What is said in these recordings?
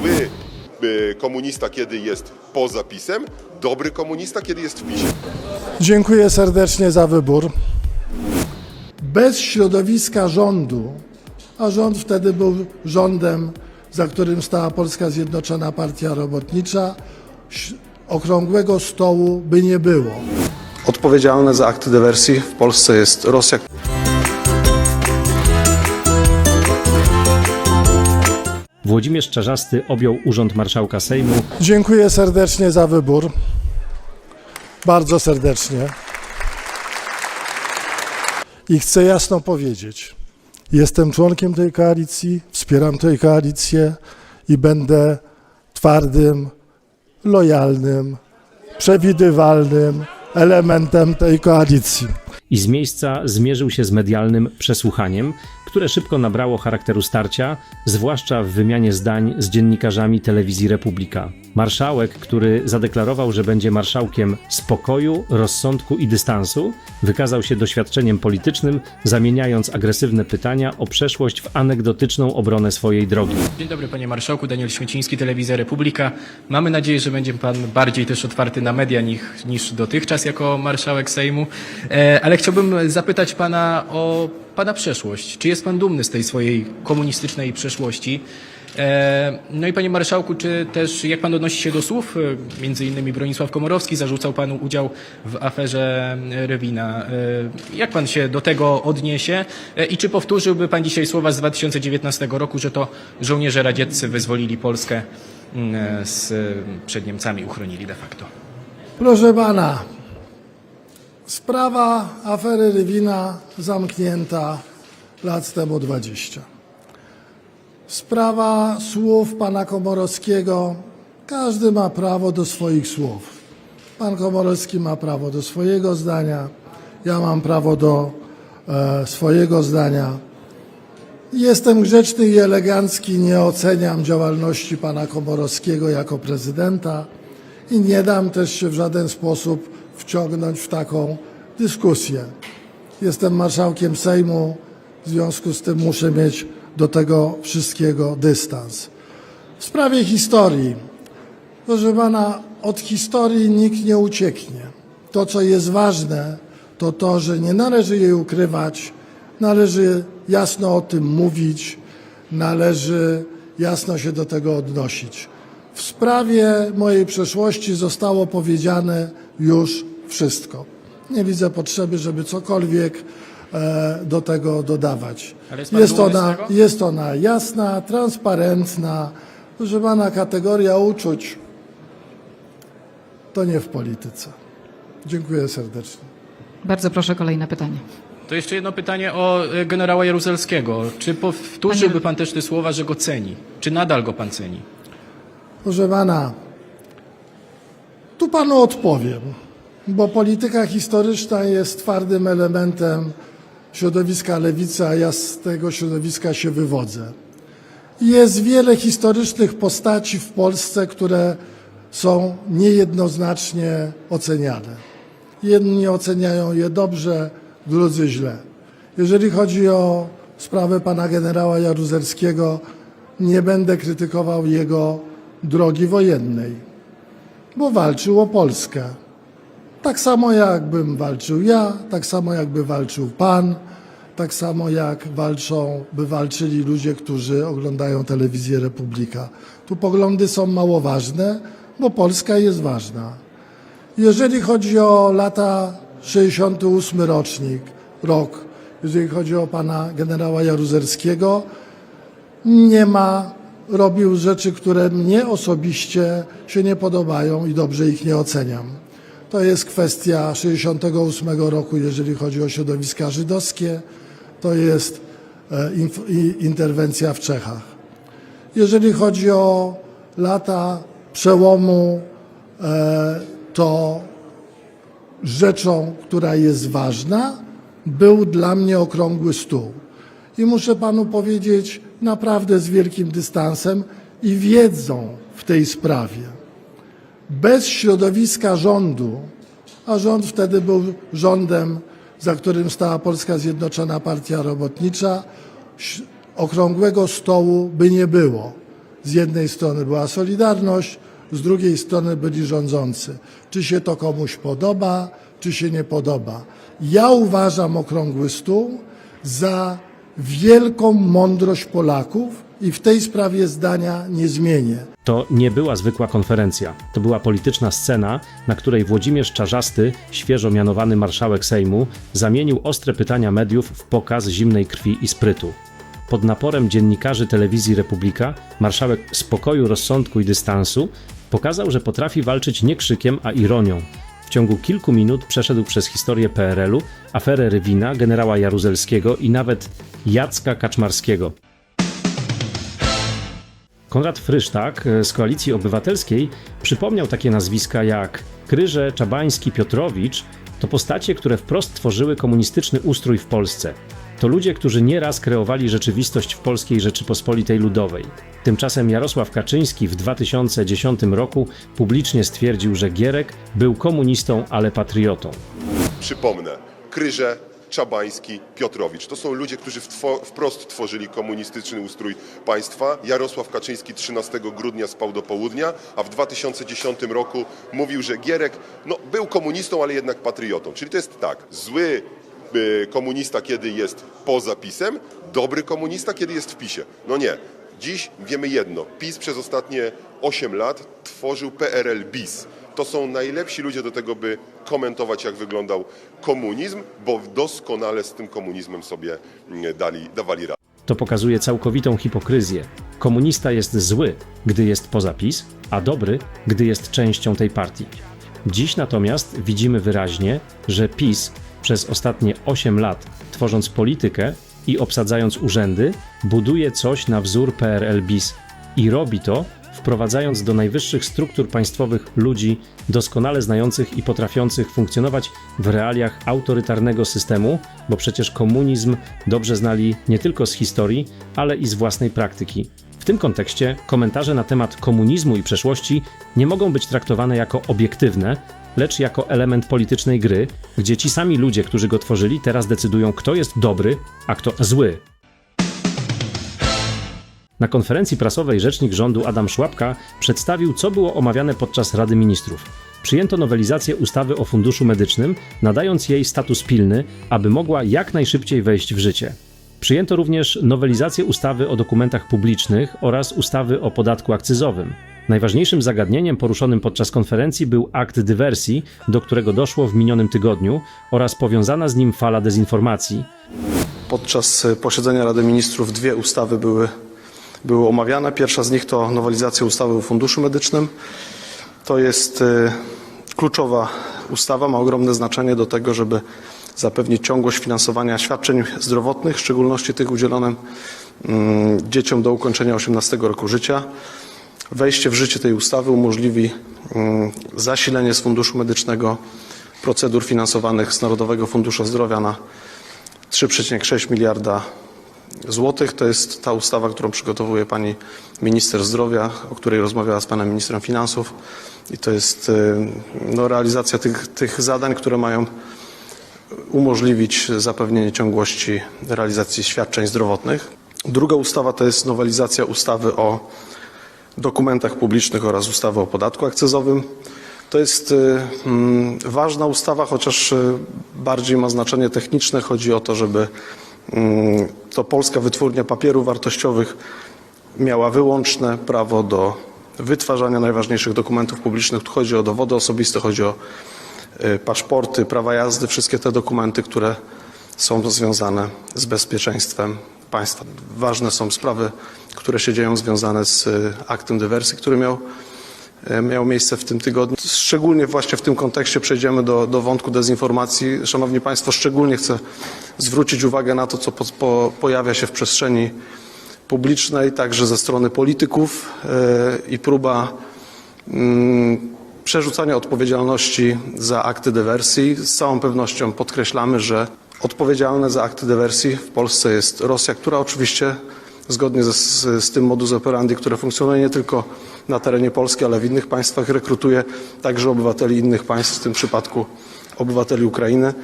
Zły y, komunista, kiedy jest poza PiSem, dobry komunista, kiedy jest w PiSie. Dziękuję serdecznie za wybór. Bez środowiska rządu, a rząd wtedy był rządem, za którym stała Polska Zjednoczona Partia Robotnicza, okrągłego stołu by nie było. Odpowiedzialne za akty dywersji w Polsce jest Rosja. Włodzimierz Czarzasty objął urząd marszałka Sejmu Dziękuję serdecznie za wybór. Bardzo serdecznie. I chcę jasno powiedzieć: jestem członkiem tej koalicji, wspieram tę koalicję i będę twardym, lojalnym, przewidywalnym elementem tej koalicji. I z miejsca zmierzył się z medialnym przesłuchaniem, które szybko nabrało charakteru starcia, zwłaszcza w wymianie zdań z dziennikarzami telewizji Republika. Marszałek, który zadeklarował, że będzie marszałkiem spokoju, rozsądku i dystansu, wykazał się doświadczeniem politycznym, zamieniając agresywne pytania o przeszłość w anegdotyczną obronę swojej drogi. Dzień dobry panie marszałku, Daniel Śmieciński, Telewizja Republika. Mamy nadzieję, że będzie pan bardziej też otwarty na media niż, niż dotychczas jako marszałek Sejmu. E, ale chciałbym zapytać pana o pana przeszłość. Czy jest pan dumny z tej swojej komunistycznej przeszłości? E, no i panie marszałku, czy też jak pan odnosi się do słów, e, między innymi Bronisław Komorowski zarzucał panu udział w aferze e, Rewina. E, jak pan się do tego odniesie E, i czy powtórzyłby pan dzisiaj słowa z 2019 roku, że to żołnierze radzieccy wyzwolili Polskę mm, z, przed Niemcami, uchronili de facto? Proszę pana, sprawa afery Rywina zamknięta lat temu 20. Sprawa słów pana Komorowskiego, każdy ma prawo do swoich słów. Pan Komorowski ma prawo do swojego zdania, ja mam prawo do e, swojego zdania. Jestem grzeczny i elegancki, nie oceniam działalności pana Komorowskiego jako prezydenta i nie dam też się w żaden sposób wciągnąć w taką dyskusję. Jestem marszałkiem Sejmu, w związku z tym muszę mieć do tego wszystkiego dystans. W sprawie historii, proszę pana, od historii nikt nie ucieknie. To, co jest ważne, to to, że nie należy jej ukrywać, należy jasno o tym mówić, należy jasno się do tego odnosić. W sprawie mojej przeszłości zostało powiedziane już wszystko. Nie widzę potrzeby, żeby cokolwiek e, do tego dodawać. Ale jest Jest ona, tego? jest ona jasna, transparentna. Pana, kategoria uczuć to nie w polityce. Dziękuję serdecznie. Bardzo proszę kolejne pytanie. To jeszcze jedno pytanie o e, generała Jaruzelskiego. Czy powtórzyłby pan też te słowa, że go ceni? Czy nadal go pan ceni? Proszę pana, tu panu odpowiem, bo polityka historyczna jest twardym elementem środowiska lewicy, a ja z tego środowiska się wywodzę. Jest wiele historycznych postaci w Polsce, które są niejednoznacznie oceniane. Jedni oceniają je dobrze, drudzy źle. Jeżeli chodzi o sprawę pana generała Jaruzelskiego, nie będę krytykował jego drogi wojennej, bo walczył o Polskę. Tak samo jakbym walczył ja, tak samo jakby walczył pan, tak samo jak walczą, by walczyli ludzie, którzy oglądają telewizję Republika. Tu poglądy są mało ważne, bo Polska jest ważna. Jeżeli chodzi o lata 68 rocznik, rok, jeżeli chodzi o pana generała Jaruzelskiego, nie ma, robił rzeczy, które mnie osobiście się nie podobają i dobrze ich nie oceniam. To jest kwestia 68 roku, jeżeli chodzi o środowiska żydowskie, to jest e, interwencja w Czechach. Jeżeli chodzi o lata przełomu, e, to rzeczą, która jest ważna, był dla mnie okrągły stół. I muszę panu powiedzieć naprawdę z wielkim dystansem i wiedzą w tej sprawie. Bez środowiska rządu, a rząd wtedy był rządem, za którym stała Polska Zjednoczona Partia Robotnicza, okrągłego stołu by nie było. Z jednej strony była Solidarność, z drugiej strony byli rządzący. Czy się to komuś podoba, czy się nie podoba. Ja uważam okrągły stół za wielką mądrość Polaków i w tej sprawie zdania nie zmienię. To nie była zwykła konferencja. To była polityczna scena, na której Włodzimierz Czarzasty, świeżo mianowany marszałek Sejmu, zamienił ostre pytania mediów w pokaz zimnej krwi i sprytu. Pod naporem dziennikarzy telewizji Republika, marszałek spokoju, rozsądku i dystansu pokazał, że potrafi walczyć nie krzykiem, a ironią. W ciągu kilku minut przeszedł przez historię PRL-u, aferę Rywina, generała Jaruzelskiego i nawet Jacka Kaczmarskiego. Konrad Frysztak e, z Koalicji Obywatelskiej przypomniał takie nazwiska jak Kryże, Czabański, Piotrowicz to postacie, które wprost tworzyły komunistyczny ustrój w Polsce. To ludzie, którzy nieraz kreowali rzeczywistość w Polskiej Rzeczypospolitej Ludowej. Tymczasem Jarosław Kaczyński w 2010 roku publicznie stwierdził, że Gierek był komunistą, ale patriotą. Przypomnę, Kryże, Czabański, Piotrowicz. To są ludzie, którzy wprost tworzyli komunistyczny ustrój państwa. Jarosław Kaczyński 13 grudnia spał do południa, a w 2010 roku mówił, że Gierek no, był komunistą, ale jednak patriotą. Czyli to jest tak, zły komunista, kiedy jest poza PiSem, dobry komunista, kiedy jest w PiSie. No nie. Dziś wiemy jedno. PiS przez ostatnie 8 lat tworzył PRL bis. To są najlepsi ludzie do tego, by komentować, jak wyglądał komunizm, bo doskonale z tym komunizmem sobie mm, dali, dawali radę. To pokazuje całkowitą hipokryzję. Komunista jest zły, gdy jest poza PiS, a dobry, gdy jest częścią tej partii. Dziś natomiast widzimy wyraźnie, że PiS przez ostatnie 8 lat, tworząc politykę i obsadzając urzędy, buduje coś na wzór PRL bis i robi to, wprowadzając do najwyższych struktur państwowych ludzi doskonale znających i potrafiących funkcjonować w realiach autorytarnego systemu, bo przecież komunizm dobrze znali nie tylko z historii, ale i z własnej praktyki. W tym kontekście komentarze na temat komunizmu i przeszłości nie mogą być traktowane jako obiektywne, lecz jako element politycznej gry, gdzie ci sami ludzie, którzy go tworzyli, teraz decydują, kto jest dobry, a kto zły. Na konferencji prasowej rzecznik rządu Adam Szłapka przedstawił, co było omawiane podczas Rady Ministrów. Przyjęto nowelizację ustawy o Funduszu Medycznym, nadając jej status pilny, aby mogła jak najszybciej wejść w życie. Przyjęto również nowelizację ustawy o dokumentach publicznych oraz ustawy o podatku akcyzowym. Najważniejszym zagadnieniem poruszonym podczas konferencji był akt dywersji, do którego doszło w minionym tygodniu, oraz powiązana z nim fala dezinformacji. Podczas e, posiedzenia Rady Ministrów dwie ustawy były, były omawiane. Pierwsza z nich to nowelizacja ustawy o Funduszu Medycznym. To jest e, kluczowa ustawa, ma ogromne znaczenie do tego, żeby zapewnić ciągłość finansowania świadczeń zdrowotnych, w szczególności tych udzielonym mm, dzieciom do ukończenia 18 roku życia. Wejście w życie tej ustawy umożliwi mm, zasilenie z Funduszu Medycznego procedur finansowanych z Narodowego Funduszu Zdrowia na 3,6 miliarda złotych. To jest ta ustawa, którą przygotowuje pani minister zdrowia, o której rozmawiała z panem ministrem finansów. I to jest y, no, realizacja tych, tych zadań, które mają umożliwić zapewnienie ciągłości realizacji świadczeń zdrowotnych. Druga ustawa to jest nowelizacja ustawy o dokumentach publicznych oraz ustawy o podatku akcyzowym. To jest y, mm, ważna ustawa, chociaż y, bardziej ma znaczenie techniczne. Chodzi o to, żeby mm, to Polska Wytwórnia Papierów Wartościowych miała wyłączne prawo do wytwarzania najważniejszych dokumentów publicznych. Tu chodzi o dowody osobiste, chodzi o y, paszporty, prawa jazdy, wszystkie te dokumenty, które są związane z bezpieczeństwem państwa. Ważne są sprawy, które się dzieją związane z y, aktem dywersji, który miał, y, miał miejsce w tym tygodniu. Szczególnie właśnie w tym kontekście przejdziemy do, do wątku dezinformacji. Szanowni Państwo, szczególnie chcę zwrócić uwagę na to, co po, po, pojawia się w przestrzeni publicznej, także ze strony polityków y, i próba mm, przerzucania odpowiedzialności za akty dywersji. Z całą pewnością podkreślamy, że odpowiedzialne za akty dywersji w Polsce jest Rosja, która oczywiście zgodnie z, z tym modus operandi, które funkcjonuje nie tylko na terenie Polski, ale w innych państwach, rekrutuje także obywateli innych państw, w tym przypadku obywateli Ukrainy.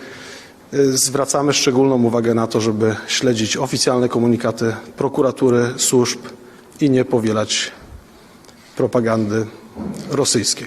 Y, Zwracamy szczególną uwagę na to, żeby śledzić oficjalne komunikaty prokuratury, służb i nie powielać propagandy rosyjskiej.